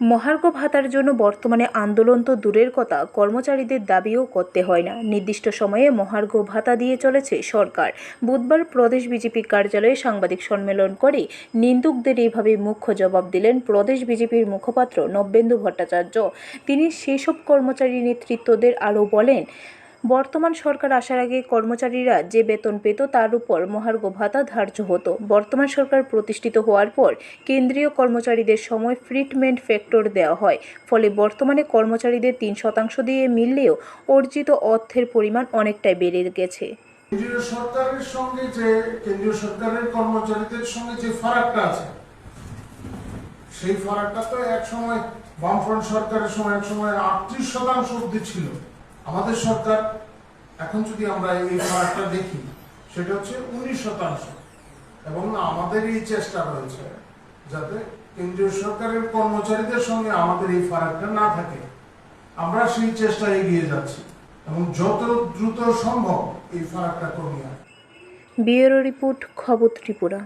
মহার্ঘ ভাতার জন্য বর্তমানে আন্দোলন তো দূরের কথা, কর্মচারীদের দাবিও করতে হয় না। নির্দিষ্ট সময়ে মহার্ঘ ভাতা দিয়ে চলেছে সরকার। বুধবার প্রদেশ বিজেপি কার্যালয়ে সাংবাদিক সম্মেলন করে নিন্দুকদের এইভাবে মুখ্য জবাব দিলেন প্রদেশ বিজেপির মুখপাত্র নব্যেন্দু ভট্টাচার্য। তিনি সেসব কর্মচারী নেতৃত্বদের আরও বলেন বর্তমান সরকার আসার আগে কর্মচারীরা যে বেতন পেত তার উপর মহার্ঘ ভাতা ধার্য হতো। বর্তমান সরকার প্রতিষ্ঠিত হওয়ার পর কেন্দ্রীয় কর্মচারীদের সময় ফ্রিটমেন্ট ফ্যাক্টর দেওয়া হয়। ফলে বর্তমানে কর্মচারীদের তিন শতাংশ দিয়ে মিললেও অর্জিত অর্থের পরিমাণ অনেকটাই বেড়ে গেছে। কেন্দ্রীয় সরকারের সঙ্গে যে কেন্দ্রীয় সরকারের কর্মচারীদের সঙ্গে যে ফারাকটা আছে, সেই ফারাকটা তো এক সময় বামফ্রন্ট সরকারের সময় এক সময় আটত্রিশ শতাংশ অব্দি ছিল। আমাদের সরকার, এখন যদি আমরা এই ফারাকটা দেখি, সেটা হচ্ছে উনিশ শতাংশ। এবং আমাদের এই চেষ্টা রয়েছে যাতে কেন্দ্রীয় সরকারের কর্মচারীদের সঙ্গে আমাদের এই ফারাকটা না থাকে। আমরা সেই চেষ্টা এগিয়ে যাচ্ছি এবং যত দ্রুত সম্ভব এই ফারাকটা কমিয়ে। ব্যুরো রিপোর্ট, খবর ত্রিপুরা।